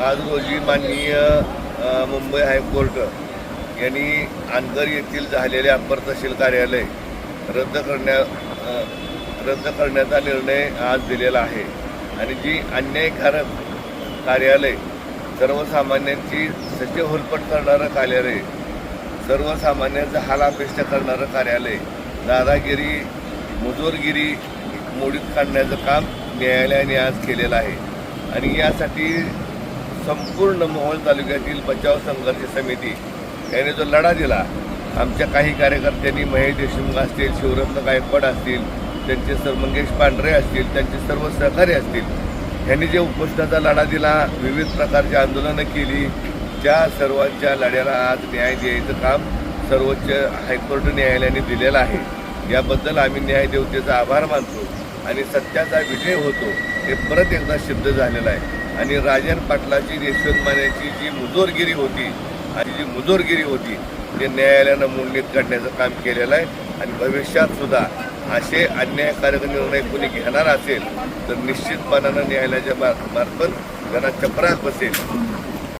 आज रोजी माननीय मुंबई हायकोर्ट यांनी आंतर येथील झालेले अप्पर तहसील कार्यालय रद्द करण्या रद्द करण्याचा निर्णय आज दिलेला आहे. आणि जी अन्यायकारक कार्यालय सर्वसामान्यांची सत्य होलपट करणारं कार्यालय सर्वसामान्यांचा हालापेष्ट करणारं कार्यालय दादागिरी मुजोरगिरी मोडीत काढण्याचं काम न्यायालयाने आज केलेलं आहे. आणि यासाठी संपूर्ण मोहोळ तालुक्यातील बचाव संघर्ष समिती याने जो लढा दिला आमच्या काही कार्यकर्त्यांनी महेश देशमुख असतील शिवरत्न गायकवाड असतील त्यांचे सर मंगेश पांढरे असतील त्यांचे सर्व सहकारी असतील यांनी जे उपोषणाचा लढा दिला विविध प्रकारची आंदोलनं केली त्या सर्वांच्या लढ्याला आज न्याय द्यायचं काम सर्वोच्च हायकोर्ट न्यायालयाने दिलेलं आहे. याबद्दल आम्ही न्यायदेवतेचा आभार मानतो आणि सत्याचा विजय होतो. हे परत एकदा सिद्ध झालेलं आहे. आणि राजन पाटलाची यशवंत मानेची जी मुजोरगिरी होती आणि जी मुजोरगिरी होती ते न्यायालयानं मुंडीत काढण्याचं काम केलेलं आहे. आणि भविष्यात सुद्धा असे अन्यायकारक निर्णय कोणी घेणार असेल तर निश्चितपणानं न्यायालयाच्या मार्फत त्यांना चपराक बसेल.